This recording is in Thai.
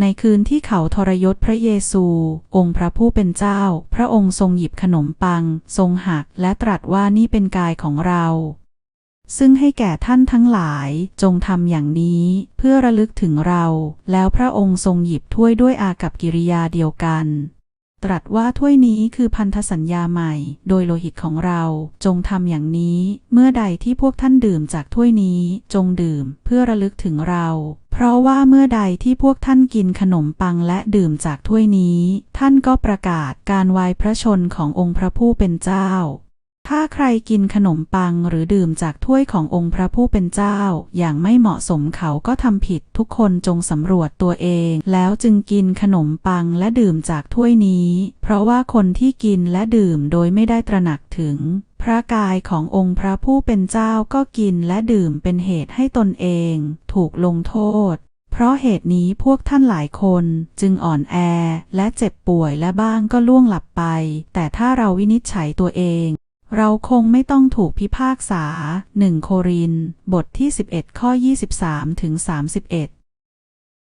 ในคืนที่เขาทรยศพระเยซู องค์พระผู้เป็นเจ้า พระองค์ทรงหยิบขนมปัง ทรงหักและตรัสว่านี่เป็นกายของเรา ซึ่งให้แก่ท่านทั้งหลายจงทำอย่างนี้ เพื่อระลึกถึงเรา แล้วพระองค์ทรงหยิบถ้วยด้วยอากับกิริยาเดียวกัน ตรัสว่าถ้วยนี้คือพันธสัญญาใหม่ โดยโลหิตของเราจงทำอย่างนี้ เมื่อใดที่พวกท่านดื่มจากถ้วยนี้ จงดื่มเพื่อระลึกถึงเรา เพราะว่าเมื่อใดที่พวกท่านกินขนมปังและดื่มจากถ้วยนี้ ท่านก็ประกาศการวายพระชนขององค์พระผู้เป็นเจ้า ถ้าใครกินขนมปังหรือดื่มจากถ้วยขององค์พระผู้เป็นเจ้า อย่างไม่เหมาะสมเขาก็ทำผิดทุกคนจงสำรวจตัวเอง แล้วจึงกินขนมปังและดื่มจากถ้วยนี้ เพราะว่าคนที่กินและดื่มโดยไม่ได้ตระหนักถึงพระกายขององค์พระผู้เป็นเจ้าก็กินและดื่มเป็นเหตุให้ตนเอง ถูกลงโทษ เพราะเหตุนี้พวกท่านหลายคนจึงอ่อนแอและเจ็บป่วยและบ้างก็ล่วงหลับไป แต่ถ้าเราวินิจฉัยตัวเอง เราคงไม่ต้องถูกพิพากษา 1 โคริน บทที่ 11 ข้อ 23 ถึง 31